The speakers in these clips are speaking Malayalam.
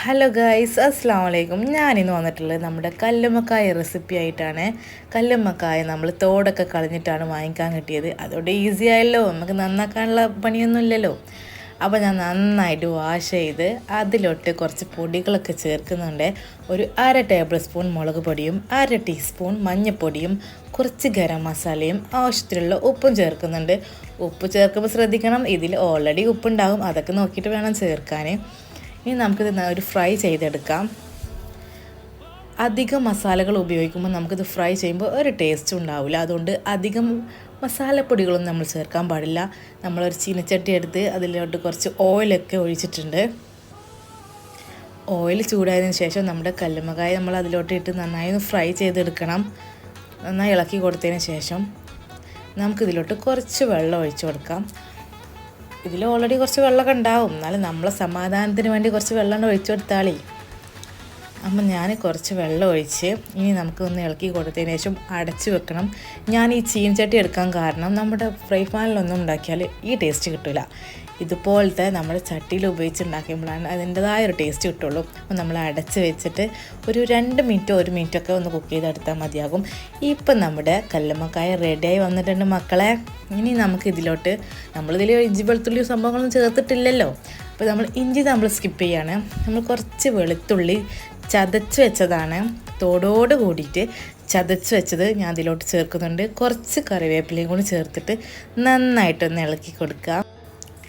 ഹലോ ഗൈസ് അസ്സാം വലൈക്കും ഞാനിന്ന് വന്നിട്ടുള്ളത് നമ്മുടെ കല്ലുമ്മക്കായ റെസിപ്പി ആയിട്ടാണ്. കല്ലുമ്മക്കായ നമ്മൾ തോടൊക്കെ കളഞ്ഞിട്ടാണ് വാങ്ങിക്കാൻ കിട്ടിയത്. അതുകൊണ്ട് ഈസി ആയല്ലോ. നമുക്ക് നന്നാക്കാനുള്ള പണിയൊന്നും ഇല്ലല്ലോ അപ്പോൾ ഞാൻ നന്നായിട്ട് വാഷ് ചെയ്ത് അതിലോട്ട് കുറച്ച് പൊടികളൊക്കെ ചേർക്കുന്നുണ്ട്. ഒരു അര ടേബിൾ സ്പൂൺ മുളക് പൊടിയും അര ടീസ്പൂൺ മഞ്ഞൾപ്പൊടിയും കുറച്ച് ഗരം മസാലയും ആവശ്യത്തിനുള്ള ഉപ്പും ചേർക്കുന്നുണ്ട്. ഉപ്പ് ചേർക്കുമ്പോൾ ശ്രദ്ധിക്കണം. ഇതിൽ ഓൾറെഡി ഉപ്പുണ്ടാകും അതൊക്കെ നോക്കിയിട്ട് വേണം ചേർക്കാൻ. ഇനി നമുക്കിത് ഒരു ഫ്രൈ ചെയ്തെടുക്കാം. അധികം മസാലകൾ ഉപയോഗിക്കുമ്പോൾ നമുക്കിത് ഫ്രൈ ചെയ്യുമ്പോൾ ഒരു ടേസ്റ്റ് ഉണ്ടാവില്ല. അതുകൊണ്ട് അധികം മസാലപ്പൊടികളൊന്നും നമ്മൾ ചേർക്കാൻ പാടില്ല. നമ്മളൊരു ചീനച്ചട്ടി എടുത്ത് അതിലോട്ട് കുറച്ച് ഓയിലൊക്കെ ഒഴിച്ചിട്ടുണ്ട്. ഓയിൽ ചൂടായതിനു ശേഷം നമ്മുടെ കല്ലുമകായ നമ്മൾ അതിലോട്ട് ഇട്ട് നന്നായി ഒന്ന് ഫ്രൈ ചെയ്തെടുക്കണം. നന്നായി ഇളക്കി കൊടുത്തതിന് ശേഷം നമുക്കിതിലോട്ട് കുറച്ച് വെള്ളം ഒഴിച്ചു കൊടുക്കാം. ഇതിൽ ഓൾറെഡി കുറച്ച് വെള്ളമൊക്കെ ഉണ്ടാവും. എന്നാലും നമ്മളെ സമാധാനത്തിന് വേണ്ടി കുറച്ച് വെള്ളം ഒഴിച്ചു കൊടുത്താളേ. അപ്പം ഞാൻ കുറച്ച് വെള്ളം ഒഴിച്ച് ഇനി നമുക്ക് ഒന്ന് ഇളക്കി കൊടുത്തതിന് ശേഷം അടച്ചു വെക്കണം. ഞാൻ ഈ ചീൻചട്ടി എടുക്കാൻ കാരണം നമ്മുടെ ഫ്രൈ പാനിലൊന്നും ഉണ്ടാക്കിയാൽ ഈ ടേസ്റ്റ് കിട്ടില്ല ഇതുപോലത്തെ നമ്മൾ ചട്ടിയിൽ ഉപയോഗിച്ച് ഉണ്ടാക്കുമ്പോഴാണ് അതിന്റെതായ ഒരു ടേസ്റ്റ് കിട്ടുള്ളൂ. അപ്പം നമ്മൾ അടച്ച് വെച്ചിട്ട് ഒരു രണ്ട് മിനിറ്റോ ഒരു മിനിറ്റോ ഒക്കെ ഒന്ന് കുക്ക് ചെയ്തെടുത്താൽ മതിയാകും. ഇപ്പം നമ്മുടെ കല്ലുമ്മക്കായ റെഡിയായി വന്നിട്ടുണ്ട് മക്കളെ. ഇനി നമുക്ക് ഇതിലോട്ട് നമ്മളിതിൽ ഇഞ്ചി വെളുത്തുള്ളി സംഭവങ്ങളൊന്നും ചേർത്തിട്ടില്ലല്ലോ. അപ്പോൾ നമ്മൾ ഇഞ്ചി നമ്മൾ സ്കിപ്പ് ചെയ്യാണ്. നമ്മൾ കുറച്ച് വെളുത്തുള്ളി ചതച്ച് വെച്ചതാണ്. തോടോട് കൂടിയിട്ട് ചതച്ച് വെച്ചത് ഞാൻ അതിലോട്ട് ചേർക്കുന്നുണ്ട്. കുറച്ച് കറിവേപ്പിലയും കൂടി ചേർത്തിട്ട് നന്നായിട്ടൊന്ന് ഇളക്കി കൊടുക്കുക.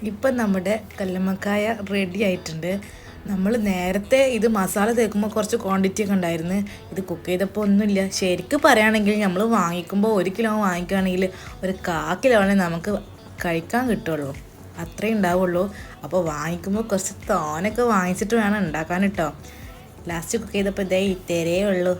ഇപ്പം നമ്മുടെ കല്ലുമ്മക്കായ റെഡി ആയിട്ടുണ്ട്. നമ്മൾ നേരത്തെ ഇത് മസാല തേക്കുമ്പോൾ കുറച്ച് ക്വാണ്ടിറ്റി ഒക്കെ ഉണ്ടായിരുന്നു. ഇത് കുക്ക് ചെയ്തപ്പോൾ ഒന്നുമില്ല. ശരിക്കും പറയുകയാണെങ്കിൽ നമ്മൾ വാങ്ങിക്കുമ്പോൾ ഒരു കിലോ വാങ്ങിക്കുകയാണെങ്കിൽ ഒരു കാ കിലോണേ നമുക്ക് കഴിക്കാൻ കിട്ടുള്ളൂ. അത്രേ ഉണ്ടാവുള്ളൂ. അപ്പോൾ വാങ്ങിക്കുമ്പോൾ കുറച്ച് തോനൊക്കെ വാങ്ങിച്ചിട്ട് വേണം ഉണ്ടാക്കാൻ കേട്ടോ. ലാസ്റ്റ് കുക്ക് ചെയ്തപ്പോൾ ഇതേ ഇത്തരേ ഉള്ളൂ.